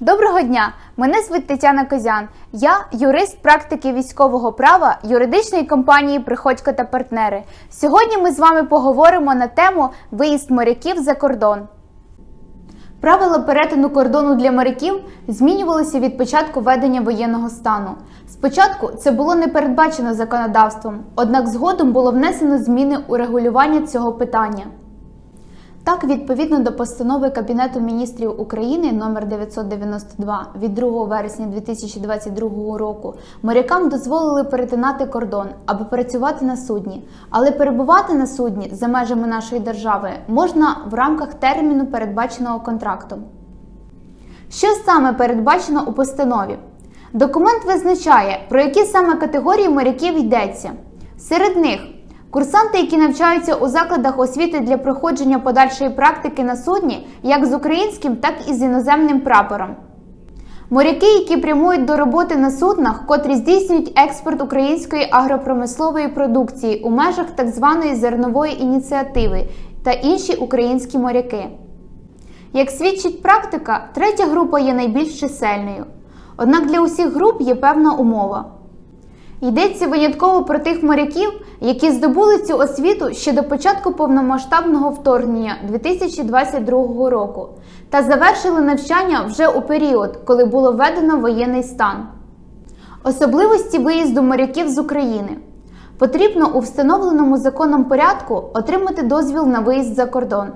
Доброго дня! Мене звуть Тетяна Козян. Я юрист практики військового права юридичної компанії Приходько та партнери. Сьогодні ми з вами поговоримо на тему виїзд моряків за кордон. Правила перетину кордону для моряків змінювалися від початку ведення воєнного стану. Спочатку це було не передбачено законодавством, однак згодом було внесено зміни у регулювання цього питання. Так, відповідно до постанови Кабінету міністрів України номер 992 від 2 вересня 2022 року морякам дозволили перетинати кордон, аби працювати на судні, але перебувати на судні за межами нашої держави можна в рамках терміну, передбаченого контрактом. Що саме передбачено у постанові? Документ визначає, про які саме категорії моряків йдеться. Серед них курсанти, які навчаються у закладах освіти для проходження подальшої практики на судні, як з українським, так і з іноземним прапором. Моряки, які прямують до роботи на суднах, котрі здійснюють експорт української агропромислової продукції у межах так званої зернової ініціативи та інші українські моряки. Як свідчить практика, третя група є найбільш чисельною. Однак для усіх груп є певна умова. Йдеться винятково про тих моряків, які здобули цю освіту ще до початку повномасштабного вторгнення 2022 року та завершили навчання вже у період, коли було введено воєнний стан. Особливості виїзду моряків з України. Потрібно у встановленому законом порядку отримати дозвіл на виїзд за кордон.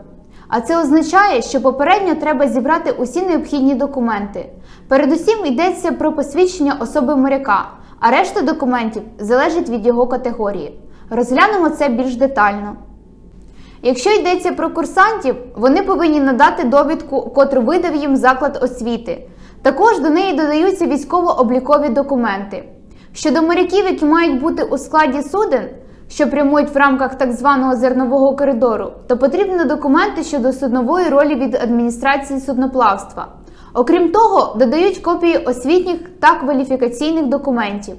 А це означає, що попередньо треба зібрати усі необхідні документи. Передусім йдеться про посвідчення особи моряка, а решта документів залежить від його категорії. Розглянемо це більш детально. Якщо йдеться про курсантів, вони повинні надати довідку, котру видав їм заклад освіти. Також до неї додаються військово-облікові документи. Щодо моряків, які мають бути у складі суден, що прямують в рамках так званого зернового коридору, то потрібні документи щодо суднової ролі від адміністрації судноплавства. Окрім того, додають копії освітніх та кваліфікаційних документів.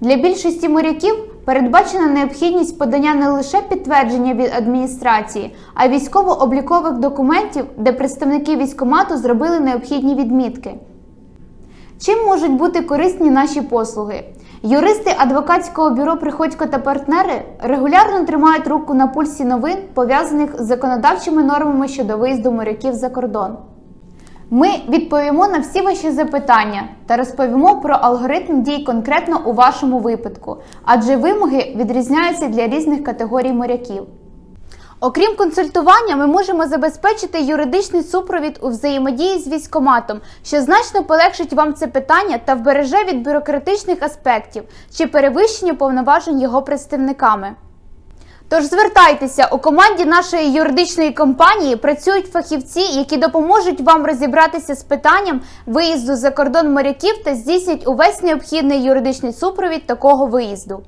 Для більшості моряків передбачена необхідність подання не лише підтвердження від адміністрації, а й військово-облікових документів, де представники військомату зробили необхідні відмітки. Чим можуть бути корисні наші послуги? Юристи адвокатського бюро Приходько та партнери регулярно тримають руку на пульсі новин, пов'язаних з законодавчими нормами щодо виїзду моряків за кордон. Ми відповімо на всі ваші запитання та розповімо про алгоритм дій конкретно у вашому випадку, адже вимоги відрізняються для різних категорій моряків. Окрім консультування, ми можемо забезпечити юридичний супровід у взаємодії з військоматом, що значно полегшить вам це питання та вбереже від бюрократичних аспектів чи перевищення повноважень його представниками. Тож звертайтеся у команді нашої юридичної компанії працюють фахівці, які допоможуть вам розібратися з питанням виїзду за кордон моряків та здійснять увесь необхідний юридичний супровід такого виїзду.